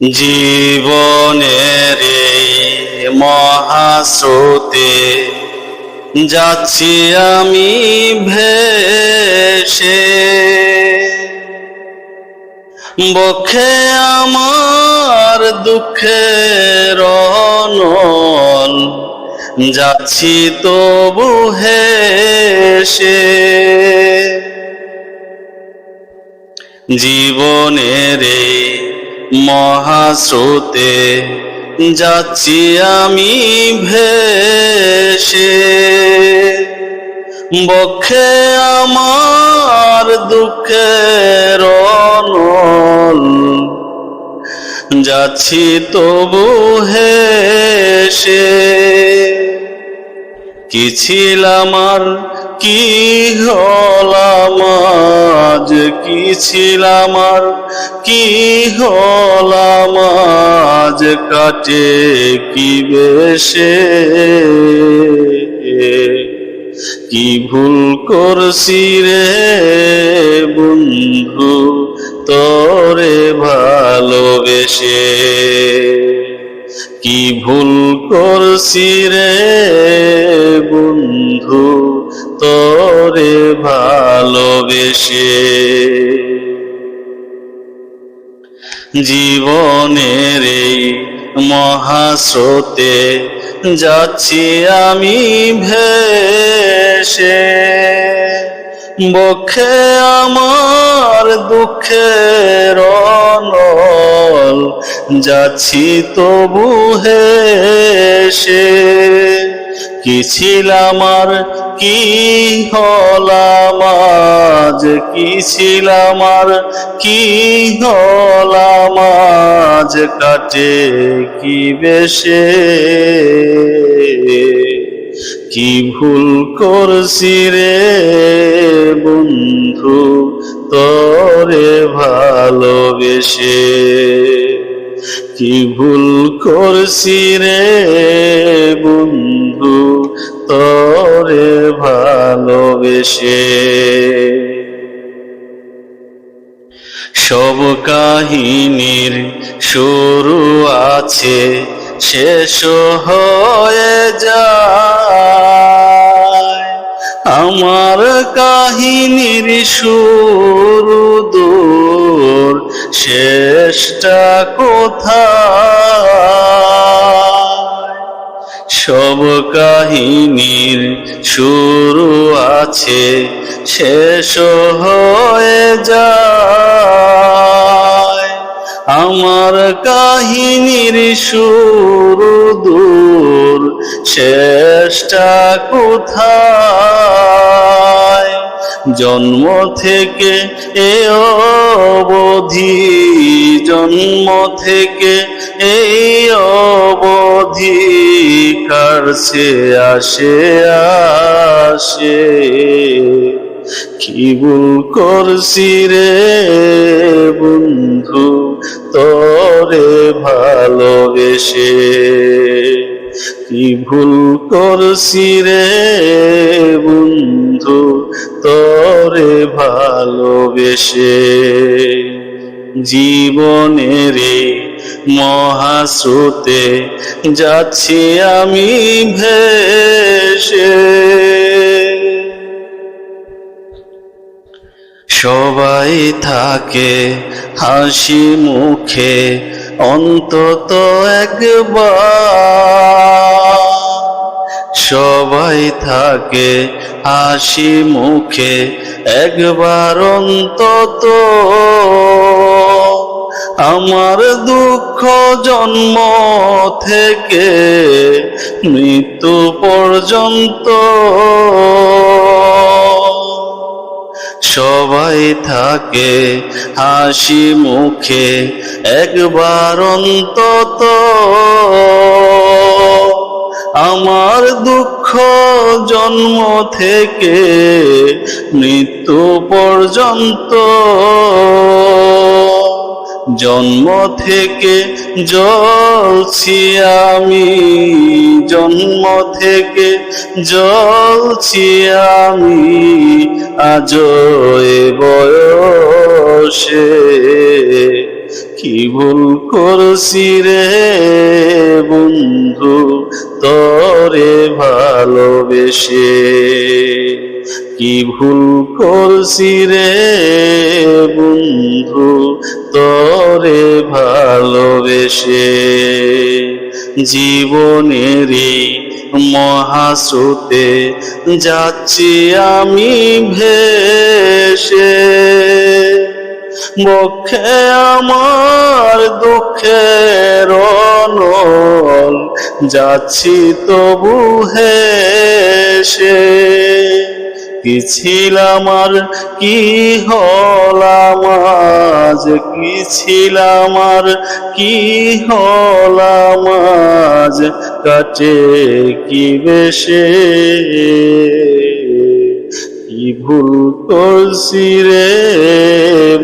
জীবনের এই মহাস্রোতে যাচ্ছি আমি ভেসে। বক্ষে আমার দুঃখের নল যাচ্ছি তবু হেসে। জীবনের এই মহাস্রোতে যাচ্ছি আমি ভেসে। বক্ষে আমার দুঃখের নল যাচ্ছি তবু হেসে। কি ছিলাম আর কি হলাম আজ কি ছিলাম আর কি হলাম আজ কাটে কি বেশে? কি ভুল করছি রে বন্ধু, তোরে ভালোবেসে? কি ভুল করছি রে বন্ধু তোরে ভালোবেসে। জীবনের এই মহাস্রোতে যাচ্ছি আমি ভেসে। বক্ষে আমার দুঃখের নল যাচ্ছি তবু হেসে। কি আর কি হলাম আজ কি ছিলাম আর কি হলাম কাটে কি বেশে? কি ভুল করছি রে বন্ধু, তোরে ভালোবেসে? কি ভুল করছি রে বন্ধু? তোরে ভালোবেসে। সব কাহিনীর শুরু আছে, শেষ হয়ে যায়। আমার কাহিনীর শুরু দূর শেষটা কোথায়? সব কাহিনীর শুরু আছে, শেষ হয়ে যায়। আমার কাহিনীর শুরু দূর, শেষটা কোথায়? জন্ম থেকে এ অবধি, জন্ম থেকে এই অবধি কারছে আসে আসে? কি ভুল করছি রে বন্ধু, তোরে ভালোবেসে? কি ভুল করছি রে ভালোবেসে জীবনের এই মহাস্রোতে যাচ্ছি আমি ভেসে। সবাই থাকে হাসি মুখে অন্তত একবার। সবাই থাকে হাসি মুখে, একবার অন্তত। আমার দুঃখ জন্ম থেকে মৃত্যু পর্যন্ত। সবাই থাকে হাসি মুখে, একবার অন্তত। আমার দুঃখ জন্ম থেকে মৃত্যু পর্যন্ত। জন্ম থেকে জ্বলছি আমি, জন্ম থেকে জ্বলছি আমি আজ বয়সে কি ভুল করছি রে বন্ধু? তরে ভালোবেসে। কি ভুল করছি রে বন্ধু তরে ভালোবেসে? জীবনেরই মহাস্রোতে যাচ্ছি আমি ভেসে। বক্ষে আমার দুঃখের যাচ্ছি তবু হেসে কি ছিলাম আর কি হলাম আজ? কি ছিলাম আর কি হলাম আজ? কাটে কি বেশে? কি ভুল করছি রে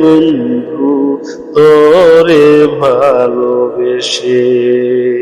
বন্ধু, তোরে ভালোবেসে?